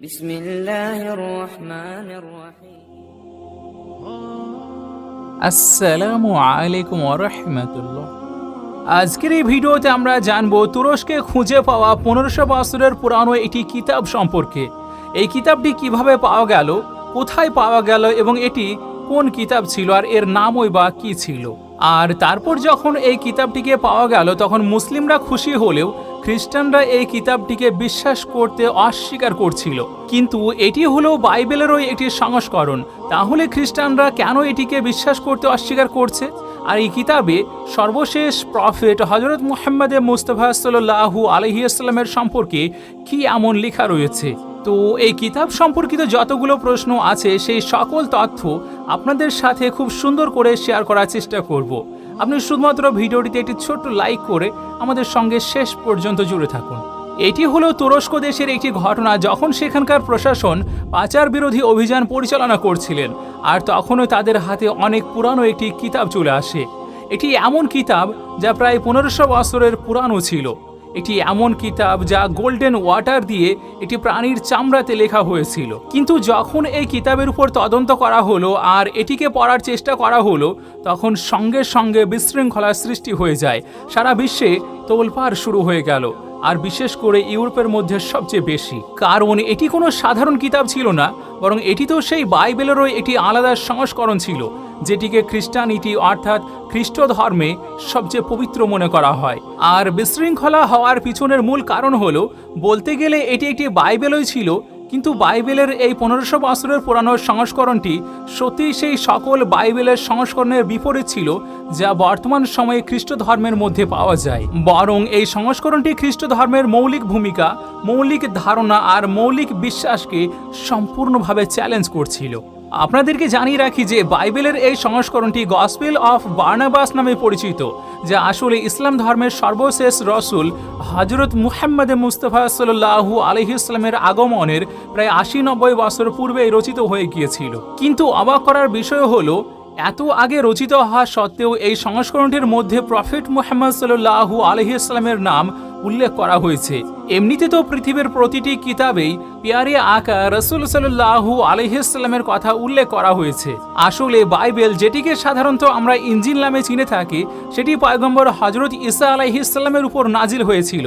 بسم الله الرحمن الرحيم আসসালামু আলাইকুম রহমতুল্লাহ আজকের এই ভিডিওতে আমরা জানব তুরস্কে খুঁজে পাওয়া পনেরোশো বছরের পুরানো একটি কিতাব সম্পর্কে এই কিতাবটি কিভাবে পাওয়া গেল কোথায় পাওয়া গেল এবং এটি কোন কিতাব ছিল আর এর নামই বা কি ছিল আর তারপর যখন এই কিতাবটিকে পাওয়া গেল তখন মুসলিমরা খুশি হলেও খ্রিস্টানরা এই কিতাবটিকে বিশ্বাস করতে অস্বীকার করছিল। কিন্তু এটি হলো বাইবেলেরও একটি সংস্করণ। তাহলে খ্রিস্টানরা কেন এটিকে বিশ্বাস করতে অস্বীকার করছে? আর এই কিতাবে সর্বশেষ প্রফেট হজরত মুহাম্মদে মুস্তফা সাল্লাহু আলহিউসাল্লামের সম্পর্কে কি এমন লেখা রয়েছে? তো এই কিতাব সম্পর্কিত যতগুলো প্রশ্ন আছে, সেই সকল তথ্য আপনাদের সাথে খুব সুন্দর করে শেয়ার করার চেষ্টা করব। আপনি শুধুমাত্র ভিডিওটিতে একটি ছোট্ট লাইক করে আমাদের সঙ্গে শেষ পর্যন্ত জুড়ে থাকুন। এটি হলো তুরস্ক দেশের একটি ঘটনা যখন সেখানকার প্রশাসন পাচার বিরোধী অভিযান পরিচালনা করছিলেন, আর তখনও তাদের হাতে অনেক পুরানো একটি কিতাব চলে আসে। এটি এমন কিতাব যা প্রায় পনেরোশো বছরের পুরানো ছিল। এটি এমন কিতাব যা গোল্ডেন ওয়াটার দিয়ে এটি প্রাণীর চামড়াতে লেখা হয়েছিল। কিন্তু যখন এই কিতাবের উপর তদন্ত করা হলো আর এটিকে পড়ার চেষ্টা করা হলো, তখন সঙ্গে সঙ্গে বিশৃঙ্খলার সৃষ্টি হয়ে যায়। সারা বিশ্বে তোলপাড় শুরু হয়ে গেল, আর বিশেষ করে ইউরোপের মধ্যে সবচেয়ে বেশি। কারণ এটি কোনো সাধারণ কিতাব ছিল না, বরং এটি তো সেই বাইবেলেরও একটি আলাদা সংস্করণ ছিল। যেটিকে খ্রিস্টানিটি অর্থাৎ খ্রিস্ট ধর্মে সবচেয়ে পবিত্র মনে করা হয়। আর বিশৃঙ্খলা হওয়ার পিছনের মূল কারণ হলো, বলতে গেলে এটি একটি বাইবেলই ছিল, কিন্তু বাইবেলের এই পনেরোশো বছরের পুরানো সংস্করণটি সত্যি সেই সকল বাইবেলের সংস্করণের বিপরীত ছিল, যা বর্তমান সময়ে খ্রিস্ট ধর্মের মধ্যে পাওয়া যায়। বরং এই সংস্করণটি খ্রিস্ট ধর্মের মৌলিক ভূমিকা, মৌলিক ধারণা আর মৌলিক বিশ্বাসকে সম্পূর্ণভাবে চ্যালেঞ্জ করছিল। আপনাদেরকে জানিয়ে রাখি যে বাইবেলের এই সংস্করণটি গসপেল অফ বার্নাবাস নামে পরিচিত, যা আসলে ইসলাম ধর্মের সর্বশেষ রসুল হজরত মুহাম্মদে মুস্তফা সাল্লাহু আলহিউসলামের আগমনের প্রায় আশি নব্বই বছর পূর্বে রচিত হয়ে গিয়েছিল। কিন্তু অবাক করার বিষয় হলো, এত আগে রচিত হওয়া সত্ত্বেও এই সংস্করণটির মধ্যে প্রফেট মুহাম্মদ সাল্লাহু আলহিউসলামের নাম উল্লেখ করা হয়েছে। এমনিতে তো পৃথিবীর প্রতিটি কিতাবেই পিয়ারে আকা রসুল সাল্লাহু আলহিসাল্লামের কথা উল্লেখ করা হয়েছে। আসলে বাইবেল যেটিকে সাধারণত আমরা ইঞ্জিন নামে চিনে থাকি, সেটি পয়গম্বর হজরত ইসা আলাইহিসাল্লামের উপর নাজিল হয়েছিল।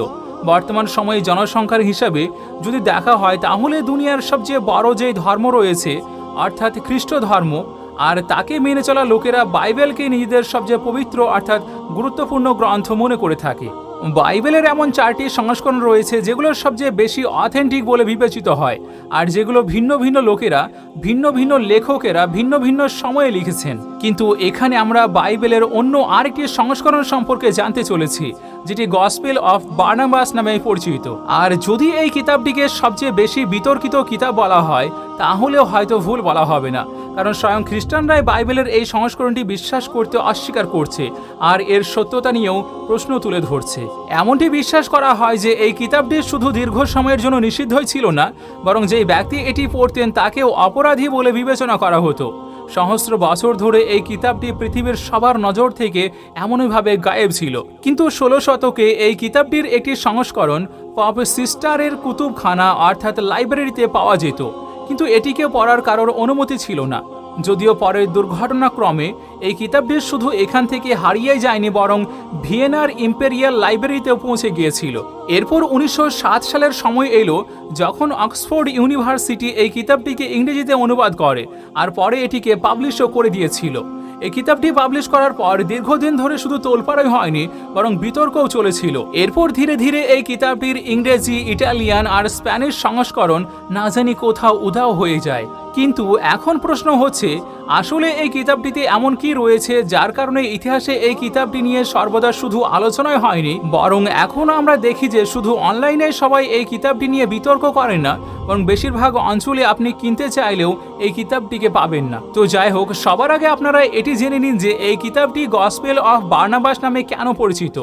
বর্তমান সময়ে জনসংখ্যার হিসাবে যদি দেখা হয়, তাহলে দুনিয়ার সবচেয়ে বড় যে ধর্ম রয়েছে, অর্থাৎ খ্রিস্ট ধর্ম, আর তাকে মেনে চলা লোকেরা বাইবেলকে নিজেদের সবচেয়ে পবিত্র অর্থাৎ গুরুত্বপূর্ণ গ্রন্থ মনে করে থাকে। বাইবেলের এমন চারটি সংস্করণ রয়েছে যেগুলো সবচেয়ে বেশি অথেন্টিক বলে বিবেচিত হয়, আর যেগুলো ভিন্ন ভিন্ন লোকেরা, ভিন্ন ভিন্ন লেখকেরা, ভিন্ন ভিন্ন সময়ে লিখেছেন। কিন্তু এখানে আমরা বাইবেলের অন্য আরেকটি সংস্করণ সম্পর্কে জানতে চলেছি, যেটি গসপেল অফ বার্নাবাস নামে পরিচিত। আর যদি এই কিতাবটিকে সবচেয়ে বেশি বিতর্কিত কিতাব বলা হয়, তাহলেও হয়তো ভুল বলা হবে না। কারণ স্বয়ং খ্রিস্টানরাই বাইবেলের এই সংস্করণটি বিশ্বাস করতে অস্বীকার করছে আর এর সত্যতা নিয়েও প্রশ্ন তুলে ধরছে। এমনটি বিশ্বাস করা হয় যে এই কিতাবটি শুধু দীর্ঘ সময়ের জন্য নিষিদ্ধই ছিল না, বরং যেই ব্যক্তি এটি পড়তেন তাকেও অপরাধী বলে বিবেচনা করা হতো। সহস্র বছর ধরে এই কিতাবটি পৃথিবীর সবার নজর থেকে এমনইভাবে গায়েব ছিল। কিন্তু ষোলো শতকে এই কিতাবটির একটি সংস্করণ পপ সিস্টারের কুতুবখানা অর্থাৎ লাইব্রেরিতে পাওয়া যেত। কিন্তু এটিকে পড়ার কারোর অনুমতি ছিল না। যদিও পরে দুর্ঘটনাক্রমে এই কিতাবটি শুধু এখান থেকে হারিয়ে যায়নি, বরং ভিয়েনার ইম্পেরিয়াল লাইব্রেরিতেও পৌঁছে গিয়েছিল। এরপর উনিশশো সাত সালের সময় এলো যখন অক্সফোর্ড ইউনিভার্সিটি এই কিতাবটিকে ইংরেজিতে অনুবাদ করে, আর পরে এটিকে পাবলিশও করে দিয়েছিল। এই কিতাবটি পাবলিশ করার পর দীর্ঘদিন ধরে শুধু তোলপাড়াই হয়নি, বরং বিতর্কও চলেছিল। এরপর ধীরে ধীরে এই কিতাবটির ইংরেজি, ইটালিয়ান আর স্প্যানিশ সংস্করণ না জানি কোথাও উধাও হয়ে যায়। কিন্তু এখন প্রশ্ন হচ্ছে, আসলে এই কিতাবটিতে এমন কি রয়েছে যার কারণে ইতিহাসে এই কিতাবটি নিয়ে সর্বদা শুধু আলোচনায় হয়নি, বরং এখনও আমরা দেখি যে শুধু অনলাইনে সবাই এই কিতাবটি নিয়ে বিতর্ক করেন না, বরং বেশিরভাগ অঞ্চলে আপনি কিনতে চাইলেও এই কিতাবটিকে পাবেন না। তো যাই হোক, সবার আগে আপনারা এটি জেনে নিন যে এই কিতাবটি গসপেল অফ বার্নাবাস নামে কেন পরিচিত?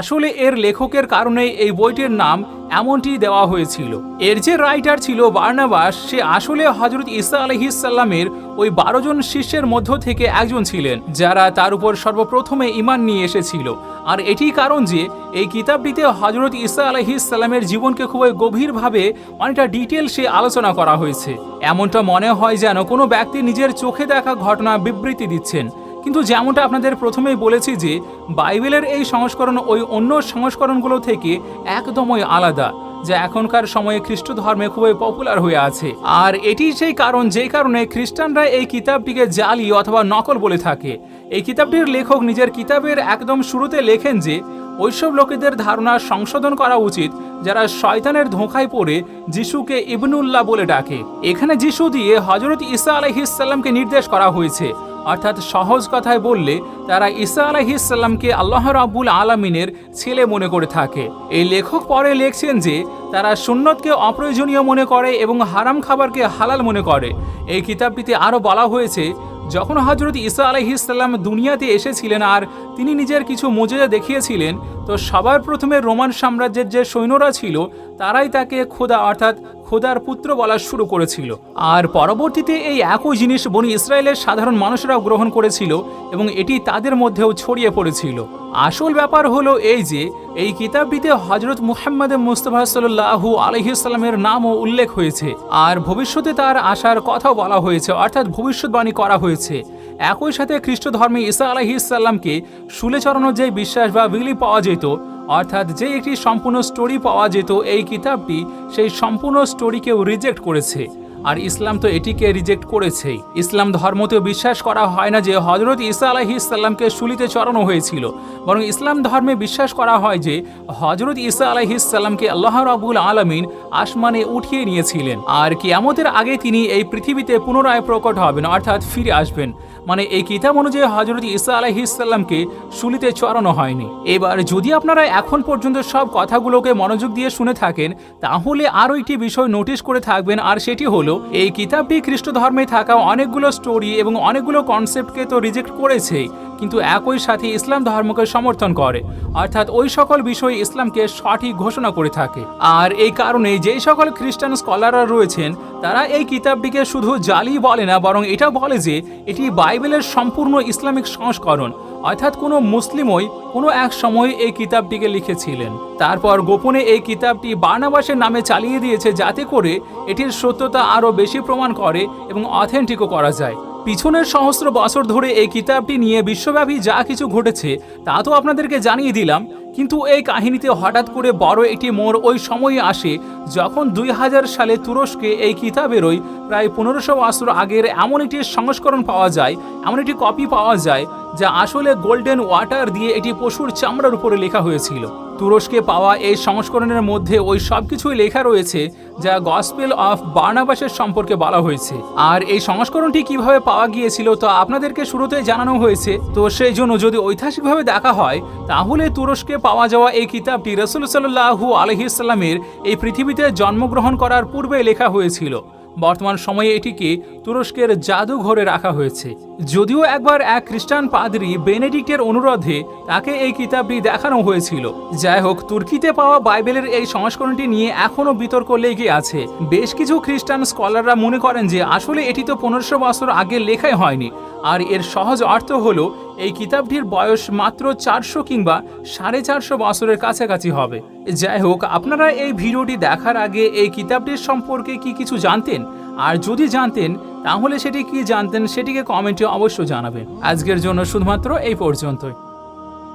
আসলে এর লেখকের কারণে এই বইটির নাম এমনটি দেওয়া হয়েছিল। এর যে রাইটার ছিল বার্নাবাস, সে আসলে হজরত ইসা আলহিসাল্লামের ওই বারো জন শিষ্যের মধ্য থেকে একজন ছিলেন, যারা তার উপর সর্বপ্রথমে ইমান নিয়ে এসেছিল। আর এটি কারণ যে, এই কিতাবটিতে হজরত ইসা আলহিসাল্লামের জীবনকে খুবই গভীরভাবে অনেকটা ডিটেলসে আলোচনা করা হয়েছে। এমনটা মনে হয় যেন কোনো ব্যক্তি নিজের চোখে দেখা ঘটনা বিবৃতি দিচ্ছেন। কিন্তু যেমনটা আপনাদের প্রথমেই বলেছি যে বাইবেলের এই সংস্করণ ওই অন্য সংস্করণগুলো থেকে একদমই আলাদা, যা এখনকার সময়ে খ্রিস্ট ধর্মে খুবই পপুলার হয়ে আছে। আর এটি সেই কারণ, যেই কারণে খ্রিস্টানরা এই কিতাবটিকে জালি অথবা নকল বলে থাকে। এই কিতাবটির লেখক নিজের কিতাবের একদম শুরুতে লেখেন যে ওইসব লোকেদের ধারণা সংশোধন করা উচিত, যারা শয়তানের ধোঁকায় পড়ে যিশুকে ইবনুল্লাহ বলে ডাকে। এখানে যিশু দিয়ে হজরত ইসা আলহিসাল্লামকে নির্দেশ করা হয়েছে। অর্থাৎ সহজ কথায় বললে, তারা ঈসা আলাহিসাল্লামকে আল্লাহ রাব্বুল আলমিনের ছেলে মনে করে থাকে। এই লেখক পরে লিখছেন যে, তারা সুন্নতকে অপ্রয়োজনীয় মনে করে এবং হারাম খাবারকে হালাল মনে করে। এই কিতাবটিতে আরও বলা হয়েছে, যখন হজরত ঈসা আলহিসাল্লাম দুনিয়াতে এসেছিলেন আর তিনি নিজের কিছু মজেজা দেখিয়েছিলেন, তো সবার প্রথমে রোমান সাম্রাজ্যের যে সৈন্যরা ছিল, তারাই তাকে খোদা অর্থাৎ খোদার পুত্র বলা শুরু করেছিল। আর পরবর্তীতে এই একই জিনিস বনি ইসরায়েলের সাধারণ মানুষরাও গ্রহণ করেছিল এবং এটি তাদের মধ্যেও ছড়িয়ে পড়েছিল। আসল ব্যাপার হলো এই যে, এই কিতাবটিতে হজরত মুহাম্মদ মুস্তফা সাল্লাহু আলহিসাল্লামের নামও উল্লেখ হয়েছে। আর ভবিষ্যতে তার আসার কথাও বলা হয়েছে, অর্থাৎ ভবিষ্যৎবাণী করা হয়েছে। একই সাথে খ্রিস্ট ধর্মে ঈসা আলাহিসাল্লামকে শুলে চড়ানোর যে বিশ্বাস বা বিলি পাওয়া যেত অর্থাৎ যে একটি সম্পূর্ণ স্টোরি পাওয়া যেত এই কিতাবটি সেই সম্পূর্ণ স্টোরিকেও রিজেক্ট করেছে। আর ইসলাম তো এটিকে রিজেক্ট করেছেই। ইসলাম ধর্মতেও বিশ্বাস করা হয় না যে হজরত ইসা আলাহি ইসলামকে শুলিতে চড়ানো হয়েছিল। বরং ইসলাম ধর্মে বিশ্বাস করা হয় যে হজরত ইসা আলাহি ইসলামকে আল্লাহ রাবুল আলমিন আসমানে উঠিয়ে নিয়েছিলেন। আর কিয়ামতের আগে তিনি এই পৃথিবীতে পুনরায় প্রকট হবেন, অর্থাৎ ফিরে আসবেন। মানে এই কিতাব অনুযায়ী হজরত ইসা আলাহি ইসলামকে শুলিতে চড়ানো হয়নি। এবার যদি আপনারা এখন পর্যন্ত সব কথাগুলোকে মনোযোগ দিয়ে শুনে থাকেন, তাহলে আরও একটি বিষয় নোটিশ করে থাকবেন, আর সেটি হলো এই কিতাবটি খ্রিস্ট ধর্মে থাকা অনেকগুলো স্টোরি এবং অনেকগুলো কনসেপ্টকে তো রিজেক্ট করেছেই। কিন্তু একই সাথে ইসলাম ধর্মকে সমর্থন করে। অর্থাৎ ওই সকল বিষয় ইসলামকে সঠিক ঘোষণা করে থাকে। আর এই কারণে যেই সকল খ্রিস্টান স্কলাররা রয়েছেন, তারা এই কিতাবটিকে শুধু জালি বলে না, বরং এটা বলে যে এটি বাইবেলের সম্পূর্ণ ইসলামিক সংস্করণ। অর্থাৎ কোনো মুসলিমই কোনো এক সময় এই কিতাবটিকে লিখেছিলেন। তারপর গোপনে এই কিতাবটি বার্নাবাসের নামে চালিয়ে দিয়েছে, যাতে করে এটির সত্যতা আরও বেশি প্রমাণ করে এবং অথেন্টিকও করা যায়। পিছনের সহস্র বছর ধরে এই কিতাবটি নিয়ে বিশ্বব্যাপী যা কিছু ঘটেছে, তা তো আপনাদেরকে জানিয়ে দিলাম। কিন্তু এই কাহিনীতে হঠাৎ করে বড় একটি মোড় ওই সময়ে আসে যখন দুই হাজার সালে তুরস্কে এই কিতাবেরই প্রায় পনেরোশো বছর আগের এমন একটি সংস্করণ পাওয়া যায়, এমন একটি কপি পাওয়া যায়, যা আসলে গোল্ডেন ওয়াটার দিয়ে এটি পশুর চামড়ার উপরে লেখা হয়েছিল। তুরস্কে পাওয়া এই সংস্করণের মধ্যে ওই সব কিছুই লেখা রয়েছে যা গসপেল অফ বার্নাবাসের সম্পর্কে বলা হয়েছে। আর এই সংস্করণটি কীভাবে পাওয়া গিয়েছিল তা আপনাদেরকে শুরুতে জানানো হয়েছে। তো সেই জন্য যদি ঐতিহাসিকভাবে দেখা হয়, তাহলে তুরস্কে পাওয়া যাওয়া এই কিতাবটি রসুল সাল্লাহু আলহিসাল্লামের এই পৃথিবীতে জন্মগ্রহণ করার পূর্বে লেখা হয়েছিল। বর্তমান সময়ে এটিকে তুরস্কের জাদুঘরে রাখা হয়েছে। যদিও একবার এক খ্রিস্টান পাদ্রী বেনেডিক্টের অনুরোধে তাকে এই কিতাবটি দেখানো হয়েছিল। যাই হোক, তুর্কিতে পাওয়া বাইবেলের এই সংস্করণটি নিয়ে এখনও বিতর্ক লেগে আছে। বেশ কিছু খ্রিস্টান স্কলাররা মনে করেন যে আসলে এটি তো পনেরোশো বছর আগে লেখাই হয়নি। আর এর সহজ অর্থ হলো এই কিতাবটির বয়স মাত্র চারশো কিংবা সাড়ে চারশো বছরের কাছাকাছি হবে। যাই হোক, আপনারা এই ভিডিওটি দেখার আগে এই কিতাবটির সম্পর্কে কি কিছু জানতেন? আর যদি জানতেন, তাহলে সেটি কি জানতেন সেটিকে কমেন্টে অবশ্যই জানাবেন। আজকের জন্য শুধুমাত্র এই পর্যন্তই।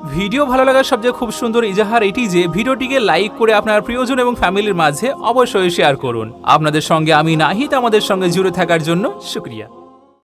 ভিডিও ভালো লাগার সবচেয়ে খুব সুন্দর ইজাহার এটি যে, ভিডিওটিকে লাইক করে আপনার প্রিয়জন এবং ফ্যামিলির মাঝে অবশ্যই শেয়ার করুন। আপনাদের সঙ্গে আমি নাহিদ, আমাদের সঙ্গে জুড়ে থাকার জন্য শুক্রিয়া।